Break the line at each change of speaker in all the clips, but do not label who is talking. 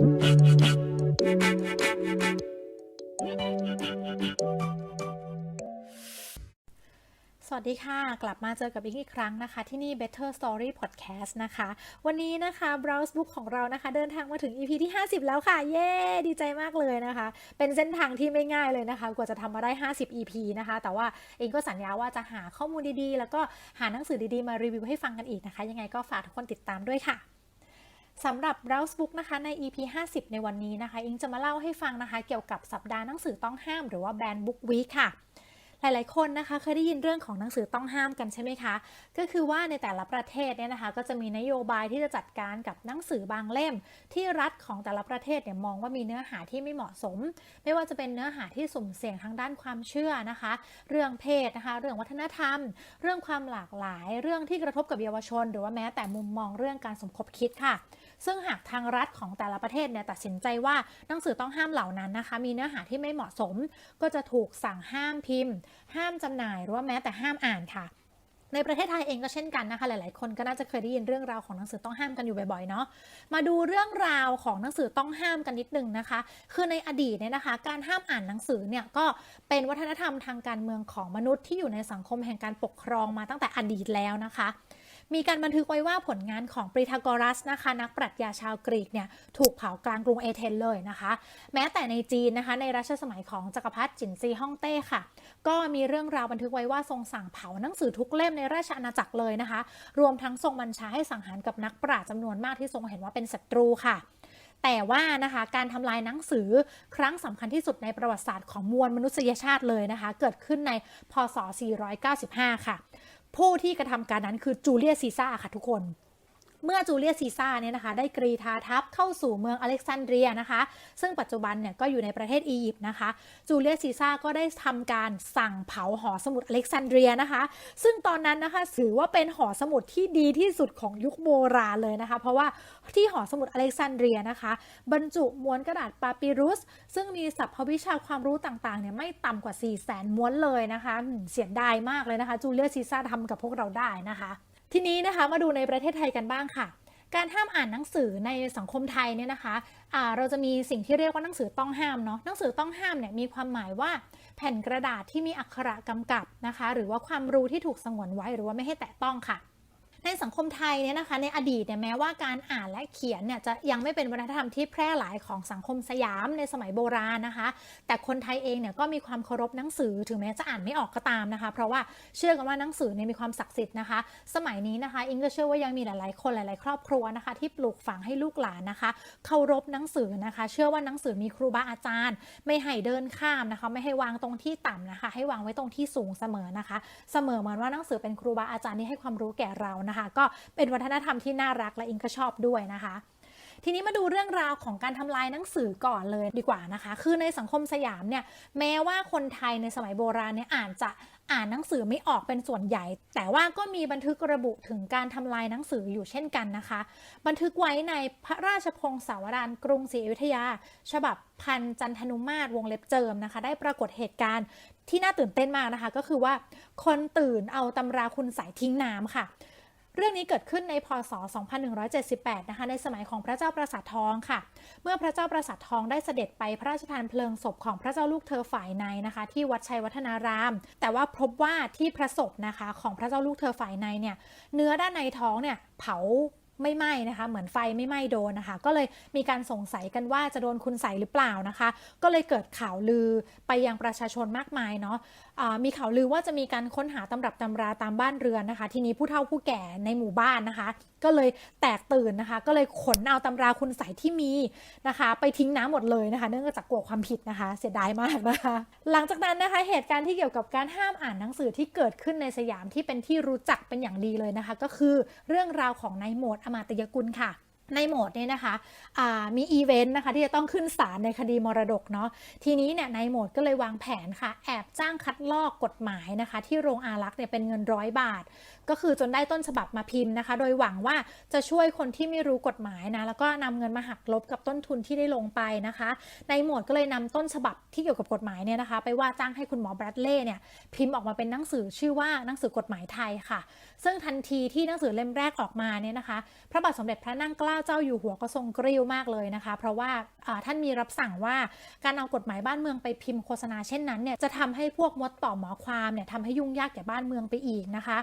สวัสดีค่ะ กลับมาเจอกับอิงอีกครั้งนะคะ ที่นี่ Better Story Podcast นะคะ วันนี้นะคะ Browse Book ของเรานะคะ เดินทางมาถึง EP ที่ 50 แล้วค่ะ เย้ ดีใจมากเลยนะคะ เป็นเส้นทางที่ไม่ง่ายเลยนะคะ กว่าจะทำมาได้ 50 EP นะคะ แต่ว่าเองก็สัญญาว่าจะหาข้อมูลดีๆ แล้วก็หาหนังสือดีๆ มารีวิวให้ฟังกันอีกนะคะ ยังไงก็ฝากทุกคนติดตามด้วยค่ะ สำหรับ Browse Book นะคะใน EP 50 ในวันนี้นะคะ อิงจะมาเล่าให้ฟังนะคะ เกี่ยวกับสัปดาห์หนังสือต้องห้ามหรือว่า Ban Book Week ค่ะ หลายๆ คนนะคะเคยได้ยินเรื่องของหนังสือต้องห้ามกันใช่ไหมคะ ก็คือว่าในแต่ละประเทศเนี่ยนะคะ ก็จะมีนโยบายที่จะจัดการกับหนังสือบางเล่ม ที่รัฐของแต่ละประเทศเนี่ยมองว่ามีเนื้อหาที่ไม่เหมาะสม ไม่ว่าจะเป็นเนื้อหาที่สุ่มเสี่ยงทางด้านความเชื่อนะคะ เรื่องเพศนะคะ เรื่องวัฒนธรรม เรื่องความหลากหลาย เรื่องที่กระทบกับเยาวชน หรือว่าแม้แต่มุมมองเรื่องการสมคบคิดค่ะ ซึ่งหากทางรัฐของแต่ละประเทศเนี่ยตัดสินใจว่าหนังสือต้องห้ามเหล่านั้นนะคะ มีเนื้อหาที่ไม่เหมาะสม ก็จะถูกสั่งห้ามพิมพ์ ห้ามจำหน่ายหรือว่าแม้แต่ห้ามอ่านค่ะในประเทศไทยเองก็เช่นกันนะคะ หลาย ๆ คนก็น่าจะเคยได้ยินเรื่องราวของหนังสือต้องห้ามกันอยู่บ่อย ๆ เนาะ มาดูเรื่องราวของหนังสือต้องห้ามกันนิดนึงนะคะ คือในอดีตเนี่ยนะคะ การห้ามอ่านหนังสือเนี่ยก็เป็นวัฒนธรรมทางการเมืองของมนุษย์ที่อยู่ในสังคมแห่งการปกครองมาตั้งแต่อดีตแล้วนะคะ มีการบันทึกไว้ว่าผลงานของปรีทากรัสนะคะ นักปรัชญาชาวกรีกเนี่ยถูกเผากลางกรุงเอเธนเลยนะคะ แม้แต่ในจีนนะคะ ในรัชสมัยของจักรพรรดิจินซีฮ่องเต้ค่ะ ก็มีเรื่องราวบันทึกไว้ว่าทรงสั่งเผาหนังสือทุกเล่มในราชอาณาจักรเลยนะคะ รวมทั้งทรงบัญชาให้สังหารกับนักปราชญ์จำนวนมากที่ทรงเห็นว่าเป็นศัตรูค่ะแต่ว่านะคะการทำลายหนังสือครั้งสำคัญที่สุดในประวัติศาสตร์ของมวลมนุษยชาติเลยนะคะ เกิดขึ้นในพศ 495 ค่ะ ผู้ที่กระทำการนั้นคือจูเลียซีซ่าค่ะทุกคน เมื่อจูเลียสซีซ่าเนี่ยนะคะได้กรีธาทัพเข้าสู่เมืองอเล็กซานเดรียนะคะ ซึ่งปัจจุบันเนี่ยก็อยู่ในประเทศอียิปต์นะคะ จูเลียสซีซ่าก็ได้ทำการสั่งเผาหอสมุดอเล็กซานเดรียนะคะ ซึ่งตอนนั้นนะคะถือว่าเป็นหอสมุดที่ดีที่สุดของยุคโบราณเลยนะคะ เพราะว่าที่หอสมุดอเล็กซานเดรียนะคะ บรรจุม้วนกระดาษปาปิรุส ซึ่งมีสรรพวิชาความรู้ต่างๆเนี่ยไม่ต่ำกว่า4 0 0แสนม้วนเลยนะคะเสียดายมากเลยนะคะจูเลียสซีซ่าทำกับพวกเราได้นะคะ ทีนี้นะคะมาดูในประเทศไทยกันบ้างค่ะ การห้ามอ่านหนังสือในสังคมไทยเนี่ยนะคะะเราจะมีสิ่งที่เรียกว่าหนังสือต้องห้ามเนาะหนังสือต้องห้ามเนี่ยมีความหมายว่าแผ่นกระดาษที่มีอักขระกำกับนะคะ หรือว่าความรู้ที่ถูกสงวนไว้หรือว่าไม่ให้แตะต้องค่ะ ในสังคมไทยเนี่ยนะคะในอดีตเนี่ยแม้ว่าการอ่านและเขียนเนี่ยจะยังไม่เป็นวัฒนธรรมที่แพร่หลายของสังคมสยามในสมัยโบราณนะคะ แต่คนไทยเองเนี่ยก็มีความเคารพหนังสือถึงแม้จะอ่านไม่ออกก็ตามนะคะ เพราะว่าเชื่อกันว่าหนังสือเนี่ยมีความศักดิ์สิทธิ์นะคะ สมัยนี้นะคะอิงก็เชื่อว่ายังมีหลาย ๆ คนหลาย ๆ ครอบครัวนะคะ ที่ปลูกฝังให้ลูกหลานนะคะเคารพหนังสือนะคะ เชื่อว่าหนังสือมีครูบาอาจารย์ ไม่ให้เดินข้ามนะคะ ไม่ให้วางตรงที่ต่ำนะคะ ให้วางไว้ตรงที่สูงเสมอนะคะ เสมอเหมือนว่าหนังสือเป็นครูบาอาจารย์ที่ให้ความรู้แก่เรานะคะ ก็เป็นวัฒนธรรมที่น่ารักและอิงก็ชอบด้วยนะคะทีนี้มาดูเรื่องราวของการทำลายหนังสือก่อนเลยดีกว่านะคะ คือในสังคมสยามเนี่ย แม้ว่าคนไทยในสมัยโบราณเนี่ยอ่านจะอ่านหนังสือไม่ออกเป็นส่วนใหญ่ แต่ว่าก็มีบันทึกระบุถึงการทำลายหนังสืออยู่เช่นกันนะคะ บันทึกไว้ในพระราชพงศาวดารกรุงศรีอยุธยา ฉบับพันจันทนุมาตรวงเล็บเจิมนะคะ ได้ปรากฏเหตุการณ์ที่น่าตื่นเต้นมากนะคะ ก็คือว่าคนตื่นเอาตำราคุณใสยทิ้งน้ำค่ะ รื่องนี้เกิดขึ้นในพศ 2178 นะคะในสมัยของพระเจ้าประสาททองค่ะ เมื่อพระเจ้าประสาททองได้เสด็จไปพระราชทานเพลิงศพของพระเจ้าลูกเธอฝ่ายในนะคะ ที่วัดชัยวัฒนาราม แต่ว่าพบว่าที่พระศพนะคะของพระเจ้าลูกเธอฝ่ายในเนี่ยเนื้อด้านในท้องเนี่ยเผาไม่ไหม้นะคะ เหมือนไฟไม่ไหม้โดนนะคะ ก็เลยมีการสงสัยกันว่าจะโดนคุณใส่หรือเปล่านะคะ ก็เลยเกิดข่าวลือไปยังประชาชนมากมายเนาะะ มีข่าวลือว่าจะมีการค้นหาตำรับตำราตามบ้านเรือนนะคะ ทีนี้ผู้เฒ่าผู้แก่ในหมู่บ้านนะคะ ก็เลยแตกตื่นนะคะ ก็เลยขนเอาตำราคุณใสยที่มีนะคะ ไปทิ้งน้ำหมดเลยนะคะ เนื่องจากกลัวความผิดนะคะ เสียดายมากนะคะ หลังจากนั้นนะคะเหตุการณ์ที่เกี่ยวกับการห้ามอ่านหนังสือที่เกิดขึ้นในสยามที่เป็นที่รู้จักเป็นอย่างดีเลยนะคะ ก็คือเรื่องราวของนายโหมดอมาตยกุลค่ะ ในโหมดเนี่ยนะคะมีอีเวนต์นะคะที่จะต้องขึ้นศาลในคดีมรดกเนาะ ทีนี้เนี่ยในโหมดก็เลยวางแผนค่ะ แอบจ้างคัดลอกกฎหมายนะคะ ที่โรงอารักษ์เนี่ยเป็นเงินร้อยบาท ก็คือจนได้ต้นฉบับมาพิมพ์นะคะ โดยหวังว่าจะช่วยคนที่ไม่รู้กฎหมายนะ แล้วก็นำเงินมาหักลบกับต้นทุนที่ได้ลงไปนะคะ ในโหมดก็เลยนำต้นฉบับที่เกี่ยวกับกฎหมายเนี่ยนะคะ ไปว่าจ้างให้คุณหมอแบรดเล่เนี่ยพิมพ์ออกมาเป็นหนังสือชื่อว่าหนังสือกฎหมายไทยค่ะ ซึ่งทันทีที่หนังสือเล่มแรกออกมาเนี่ยนะคะ พระบาทสมเด็จพระนั่งเกล้าเจ้าอยู่หัวก็ทรงกริ้วมากเลยนะคะ เพราะว่าท่านมีรับสั่งว่าการเอากฎหมายบ้านเมืองไปพิมพ์โฆษณาเช่นนั้นเนี่ยจะทำให้พวกมดต่อหมอความเนี่ยทำให้ยุ่งยากแก่บ้านเมืองไปอีกนะคะ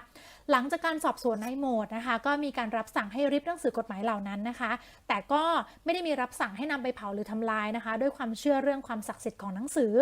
หลังจากการสอบสวนในโหมดนะคะ ก็มีการรับสั่งให้ริบหนังสือกฎหมายเหล่านั้นนะคะ แต่ก็ไม่ได้มีรับสั่งให้นำไปเผาหรือทำลายนะคะ ด้วยความเชื่อเรื่องความศักดิ์สิทธิ์ของหนังสือ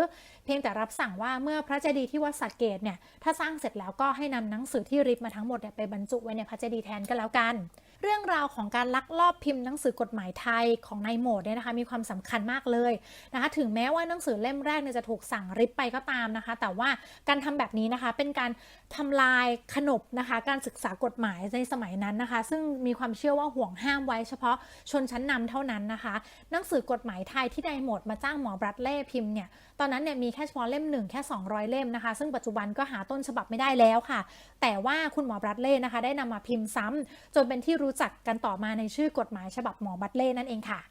เพียงแต่รับสั่งว่าเมื่อพระเจดีย์ที่วัดสักเกตเนี่ยถ้าสร้างเสร็จแล้วก็ให้นำหนังสือที่ริบมาทั้งหมดเนี่ยไปบรรจุไว้ในพระเจดีย์แทนก็แล้วกัน เรื่องราวของการลักลอบพิมพ์หนังสือกฎหมายไทยของนายโหมดเนี่ยนะคะมีความสำคัญมากเลยนะคะถึงแม้ว่าหนังสือเล่มแรกเนี่ยจะถูกสั่งริบไปก็ตามนะคะ แต่ว่าการทำแบบนี้นะคะเป็นการทำลายขนบนะคะการศึกษากฎหมายในสมัยนั้นนะคะ ซึ่งมีความเชื่อว่าห่วงห้ามไว้เฉพาะชนชั้นนำเท่านั้นนะคะ หนังสือกฎหมายไทยที่นายโหมดมาจ้างหมอบรัดเล่พิมพ์เนี่ยตอนนั้นเนี่ยมีแค่เฉพาะเล่มหนึ่งแค่ 200 เล่มนะคะ ซึ่งปัจจุบันก็หาต้นฉบับไม่ได้แล้วค่ะ แต่ว่าคุณหมอบรัดเล่นะคะ ได้นำมาพิมพ์ซ้ำจนเป็นที่รูู้จักกันต่อมาในชื่อกฎหมายฉบับหมอบรัดเล่นั่นเองค่ะ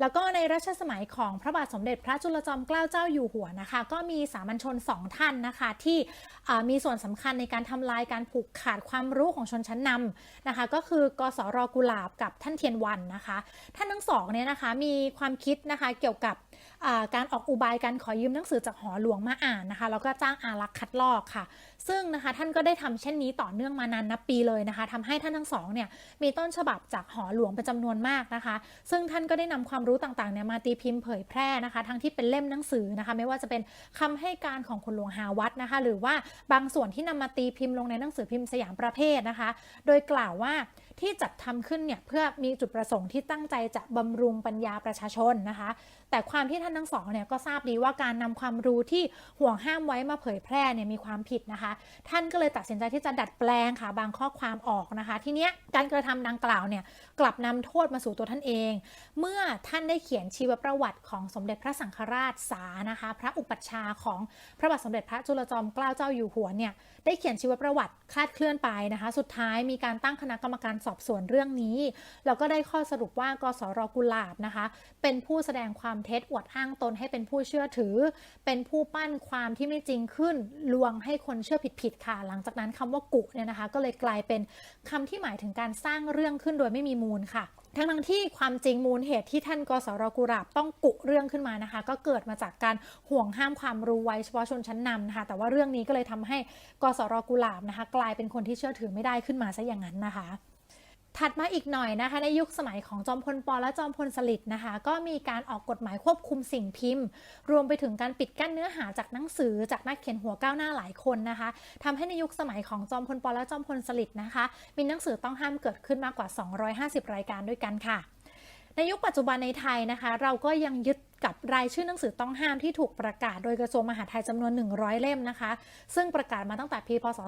แล้วก็ในรัชสมัยของพระบาทสมเด็จพระจุลจอมเกล้าเจ้าอยู่หัวนะคะ ก็มีสามัญชนสองท่านนะคะ ที่มีส่วนสำคัญในการทำลายการผูกขาดความรู้ของชนชั้นนำนะคะ ก็คือกสรกุหลาบกับท่านเทียนวันนะคะ ท่านทั้งสองเนี่ยนะคะมีความคิดนะคะเกี่ยวกับการออกอุบายการขอยืมหนังสือจากหอหลวงมาอ่านนะคะแล้วก็จ้างอารักษ์คัดลอกค่ะ ซึ่งนะคะท่านก็ได้ทำเช่นนี้ต่อเนื่องมานานนับปีเลยนะคะทำให้ท่านทั้งสองเนี่ยมีต้นฉบับจากหอหลวงเป็นจำนวนมากนะคะ ซึ่งท่านก็ได้นำความรู้ต่างๆเนี่ยมาตีพิมพ์เผยแพร่นะคะ ทั้งที่เป็นเล่มหนังสือนะคะ ไม่ว่าจะเป็นคำให้การของคุณหลวงหาวัดนะคะ หรือว่าบางส่วนที่นำมาตีพิมพ์ลงในหนังสือพิมพ์สยามประเภทนะคะ โดยกล่าวว่า ที่จัดทำขึ้นเนี่ยเพื่อมีจุดประสงค์ที่ตั้งใจจะบำรุงปัญญาประชาชนนะคะ แต่ความที่ท่านทั้งสองเนี่ยก็ทราบดีว่าการนำความรู้ที่ห่วงห้ามไว้มาเผยแพร่เนี่ยมีความผิดนะคะ ท่านก็เลยตัดสินใจที่จะดัดแปลงค่ะบางข้อความออกนะคะ ทีเนี้ยการกระทำดังกล่าวเนี่ยกลับนำโทษมาสู่ตัวท่านเอง เมื่อท่านได้เขียนชีวประวัติของสมเด็จพระสังฆราชสานะคะ พระอุปัชฌาย์ของพระบาทสมเด็จพระจุลจอมเกล้าเจ้าอยู่หัวเนี่ยได้เขียนชีวประวัติคลาดเคลื่อนไปนะคะ สุดท้ายมีการตั้งคณะกรรมการสอบสวนเรื่องนี้ แล้วก็ได้ข้อสรุปว่ากสรกุลาบนะคะ เป็นผู้แสดงความเท็จอวดอ้างตนให้เป็นผู้เชื่อถือ เป็นผู้ปั้นความที่ไม่จริงขึ้น ลวงให้คนเชื่อผิดๆค่ะ หลังจากนั้นคำว่ากุเนี่ยนะคะ ก็เลยกลายเป็นคำที่หมายถึงการสร้างเรื่องขึ้นโดยไม่มีมูลค่ะทั้งทั้งที่ความจริงมูลเหตุที่ท่านกสรกุหลาบต้องกุเรื่องขึ้นมานะคะ ก็เกิดมาจากการห่วงห้ามความรู้ไว้เฉพาะชนชั้นนำนะคะแต่ว่าเรื่องนี้ก็เลยทำให้กสรกุหลาบนะคะ กลายเป็นคนที่เชื่อถือไม่ได้ขึ้นมาซะอย่างนั้นนะคะ ถัดมาอีกหน่อยนะคะ ในยุคสมัยของจอมพลปและจอมพลสฤษดิ์นะคะ ก็มีการออกกฎหมายควบคุมสิ่งพิมพ์ รวมไปถึงการปิดกั้นเนื้อหาจากหนังสือจากนักเขียนหัวก้าวหน้าหลายคนนะคะทำให้ในยุคสมัยของจอมพลปและจอมพลสฤษดิ์นะคะ มีหนังสือต้องห้ามเกิดขึ้นมากกว่า 250 รายการด้วยกันค่ะ ในยุคปัจจุบันในไทยนะคะ เราก็ยังยึดกับรายชื่อหนังสือต้องห้ามที่ถูกประกาศโดยกระทรวงมหาดไทยจำนวน 100 เล่มนะคะ ซึ่งประกาศมาตั้งแต่ปีพศ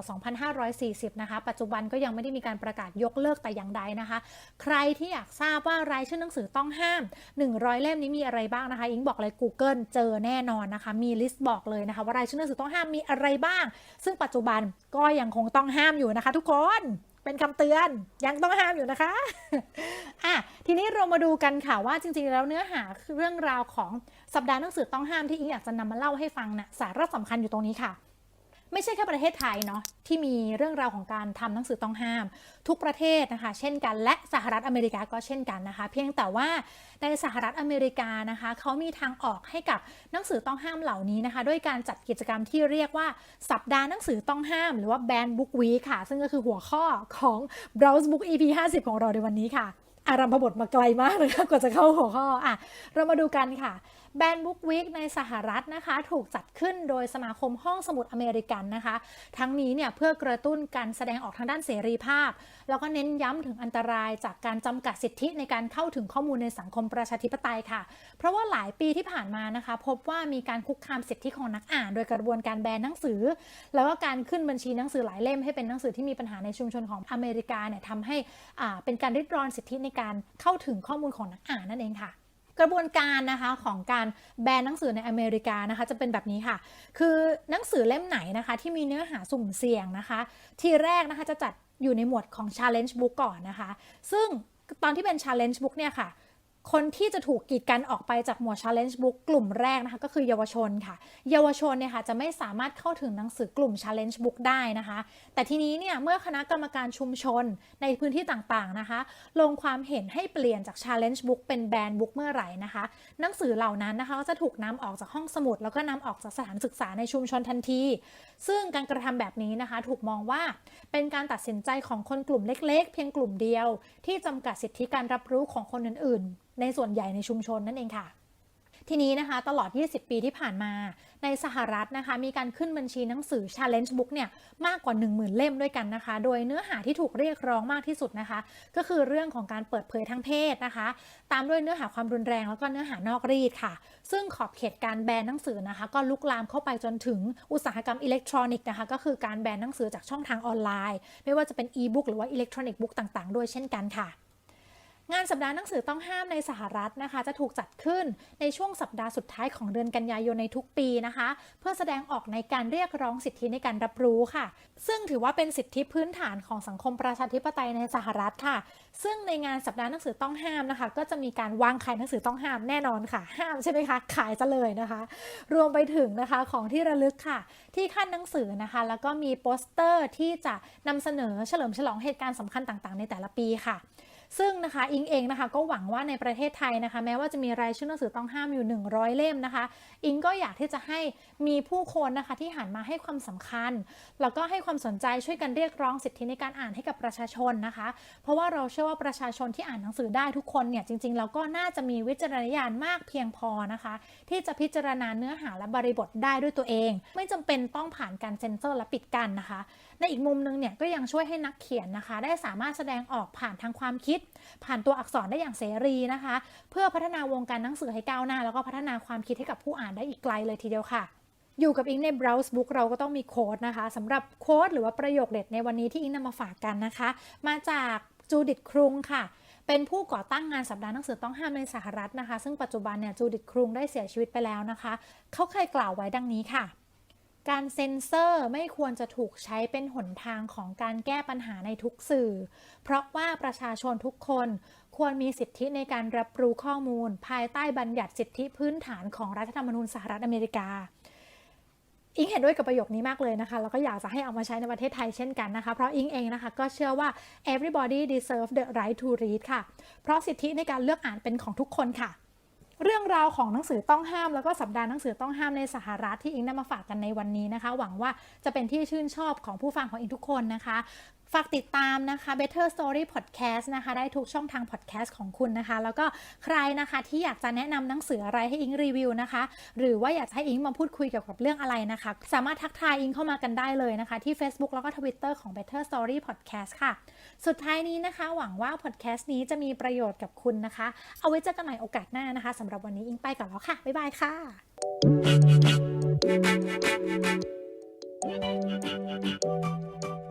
2540 นะคะ ปัจจุบันก็ยังไม่ได้มีการประกาศยกเลิกแต่อย่างใดนะคะ ใครที่อยากทราบว่ารายชื่อหนังสือต้องห้าม 100 เล่มนี้มีอะไรบ้างนะคะ อิงบอกเลย Google เจอแน่นอนนะคะ มีลิสต์บอกเลยนะคะ ว่ารายชื่อหนังสือต้องห้ามมีอะไรบ้าง ซึ่งปัจจุบันก็ยังคงต้องห้ามอยู่นะคะ ทุกคน เป็นคำเตือนยังต้องห้ามอยู่นะคะอะทีนี้เรามาดูกันค่ะว่าจริงๆ แล้วเนื้อหาเรื่องราวของสัปดาห์หนังสือต้องห้ามที่อิงอยากจะนำมาเล่าให้ฟังนะ่ะสาระสำคัญอยู่ตรงนี้ค่ะ ไม่ใช่แค่ประเทศไทยเนาะที่มีเรื่องราวของการทำหนังสือต้องห้าม ทุกประเทศนะคะ เช่นกันและสหรัฐอเมริกาก็เช่นกันนะคะ เพียงแต่ว่าในสหรัฐอเมริกานะคะเขามีทางออกให้กับหนังสือต้องห้ามเหล่านี้นะคะ ด้วยการจัดกิจกรรมที่เรียกว่าสัปดาห์หนังสือต้องห้าม หรือว่า Ban Book Week ค่ะ ซึ่งก็คือหัวข้อของ Browse Book EP 50 ของเราในวันนี้ค่ะอารัมพบทมาไกลมากเลยค่ะกว่าจะเข้าหัวข้ออะเรามาดูกันค่ะ แบนบุ๊กวีคในสหรัฐนะคะ ถูกจัดขึ้นโดยสมาคมห้องสมุดอเมริกันนะคะ ทั้งนี้เนี่ยเพื่อกระตุ้นการแสดงออกทางด้านเสรีภาพ แล้วก็เน้นย้ำถึงอันตรายจากการจำกัดสิทธิในการเข้าถึงข้อมูลในสังคมประชาธิปไตยค่ะ เพราะว่าหลายปีที่ผ่านมานะคะ พบว่ามีการคุกคามสิทธิของนักอ่าน โดยกระบวนการแบนหนังสือ แล้วก็การขึ้นบัญชีหนังสือหลายเล่มให้เป็นหนังสือที่มีปัญหาในชุมชนของอเมริกาเนี่ยทำให้อ่าเป็นการริดรอนสิทธิในการเข้าถึงข้อมูลของนักอ่านนั่นเองค่ะ กระบวนการนะคะของการแบนหนังสือในอเมริกานะคะจะเป็นแบบนี้ค่ะ คือหนังสือเล่มไหนนะคะ ที่มีเนื้อหาสุ่มเสี่ยงนะคะ ทีแรกนะคะจะจัดอยู่ในหมวดของ challenge book ก่อนนะคะ ซึ่งตอนที่เป็น challenge book เนี่ยค่ะ คนที่จะถูกกีดกันออกไปจากหมวด Challenge Book กลุ่มแรกนะคะก็คือเยาวชนค่ะ เยาวชนเนี่ยค่ะจะไม่สามารถเข้าถึงหนังสือกลุ่ม Challenge Book ได้นะคะ แต่ทีนี้เนี่ยเมื่อคณะกรรมการชุมชนในพื้นที่ต่างๆนะคะ ลงความเห็นให้เปลี่ยนจาก Challenge Book เป็นแบนด์บุ๊กเมื่อไหร่นะคะ หนังสือเหล่านั้นนะคะก็จะถูกนำออกจากห้องสมุด แล้วก็นำออกจากสถานศึกษาในชุมชนทันทีซึ่งการกระทำแบบนี้นะคะถูกมองว่าเป็นการตัดสินใจของคนกลุ่มเล็ก ๆ เพียงกลุ่มเดียว ที่จำกัดสิทธิการรับรู้ของคนอื่น ๆ ในส่วนใหญ่ในชุมชนนั่นเองค่ะ ทีนี้นะคะตลอด 20 ปีที่ผ่านมา ในสหรัฐนะคะ มีการขึ้นบัญชีหนังสือ Challenge Book เนี่ยมากกว่า 10,000 เล่มด้วยกันนะคะ โดยเนื้อหาที่ถูกเรียกร้องมากที่สุดนะคะ ก็คือเรื่องของการเปิดเผยทางเพศนะคะ ตามด้วยเนื้อหาความรุนแรงแล้วก็เนื้อหานอกรีดค่ะ ซึ่งขอบเขตการแบนหนังสือนะคะ ก็ลุกลามเข้าไปจนถึงอุตสาหกรรมอิเล็กทรอนิกส์นะคะก็คือการแบนหนังสือจากช่องทางออนไลน์ ไม่ว่าจะเป็นอีบุ๊กหรือว่าอิเล็กทรอนิกส์บุ๊กต่าง ๆ ด้วยเช่นกันค่ะ งานสัปดาห์หนังสือต้องห้ามในสหรัฐนะคะ จะถูกจัดขึ้นในช่วงสัปดาห์สุดท้ายของเดือนกันยายนในทุกปีนะคะ เพื่อแสดงออกในการเรียกร้องสิทธิในการรับรู้ค่ะ ซึ่งถือว่าเป็นสิทธิพื้นฐานของสังคมประชาธิปไตยในสหรัฐค่ะ ซึ่งในงานสัปดาห์หนังสือต้องห้ามนะคะ ก็จะมีการวางขายหนังสือต้องห้ามแน่นอนค่ะ ห้ามใช่ไหมคะขายจะเลยนะคะ รวมไปถึงนะคะของที่ระลึกค่ะ ที่ขั้นหนังสือนะคะ แล้วก็มีโปสเตอร์ที่จะนำเสนอเฉลิมฉลองเหตุการณ์สำคัญต่างๆ ในแต่ละปีค่ะ ซึ่งนะคะอิงเองนะคะก็หวังว่าในประเทศไทยนะคะ แม้ว่าจะมีรายชื่อหนังสือต้องห้ามอยู่ 100 เล่มนะคะ อิงก็อยากที่จะให้มีผู้คนนะคะที่หันมาให้ความสำคัญ แล้วก็ให้ความสนใจช่วยกันเรียกร้องสิทธิในการอ่านให้กับประชาชนนะคะ เพราะว่าเราเชื่อว่าประชาชนที่อ่านหนังสือได้ทุกคนเนี่ยจริงๆแล้วก็น่าจะมีวิจารณญาณมากเพียงพอนะคะ ที่จะพิจารณาเนื้อหาและบริบทได้ด้วยตัวเอง ไม่จำเป็นต้องผ่านการเซ็นเซอร์และปิดกั้นนะคะ ในอีกมุมนึงเนี่ยก็ยังช่วยให้นักเขียนนะคะ ได้สามารถแสดงออกผ่านทางความคิดผ่านตัวอักษรได้อย่างเสรีนะคะ เพื่อพัฒนาวงการหนังสือให้ก้าวหน้า แล้วก็พัฒนาความคิดให้กับผู้อ่านได้อีกไกลเลยทีเดียวค่ะอยู่กับอิงใน Browse Book เราก็ต้องมีโค้ดนะคะสำหรับโค้ดหรือว่าประโยคเด็ดในวันนี้ที่อิงนำมาฝากกันนะคะ มาจากจูดิตครุงค่ะ เป็นผู้ก่อตั้งงานสัปดาห์หนังสือต้องห้ามในสหรัฐนะคะ ซึ่งปัจจุบันเนี่ยจูดิตครุงได้เสียชีวิตไปแล้วนะคะ เขาเคยกล่าวไว้ดังนี้ค่ะ การเซ็นเซอร์ไม่ควรจะถูกใช้เป็นหนทางของการแก้ปัญหาในทุกสื่อ เพราะว่าประชาชนทุกคนควรมีสิทธิในการรับรู้ข้อมูล ภายใต้บัญญัติสิทธิพื้นฐานของรัฐธรรมนูญสหรัฐอเมริกา อิงเห็นด้วยกับประโยคนี้มากเลยนะคะ แล้วก็อยากจะให้เอามาใช้ในประเทศไทยเช่นกันนะคะ เพราะอิงเองนะคะก็เชื่อว่า everybody deserve the right to read ค่ะ เพราะสิทธิในการเลือกอ่านเป็นของทุกคนค่ะ เรื่องราวของหนังสือต้องห้าม แล้วก็สัปดาห์หนังสือต้องห้ามในสหรัฐที่อิงนำมาฝากกันในวันนี้นะคะ หวังว่าจะเป็นที่ชื่นชอบของผู้ฟังของอิงทุกคนนะคะ ฝากติดตามนะคะ Better Story Podcast นะคะ ได้ทุกช่องทาง podcast ของคุณนะคะ แล้วก็ใครนะคะที่อยากจะแนะนำหนังสืออะไรให้อิงรีวิวนะคะ หรือว่าอยากจะให้อิงมาพูดคุยเกี่ยวกับเรื่องอะไรนะคะ สามารถทักทายอิงเข้ามากันได้เลยนะคะ ที่ Facebook แล้วก็ Twitter ของ Better Story Podcast ค่ะ สุดท้ายนี้นะคะ หวังว่า podcast นี้จะมีประโยชน์กับคุณนะคะ เอาไว้เจอกันใหม่โอกาสหน้านะคะสำหรับวันนี้อิงไปก่อนแล้วค่ะ บ๊ายบายค่ะ
Thank you.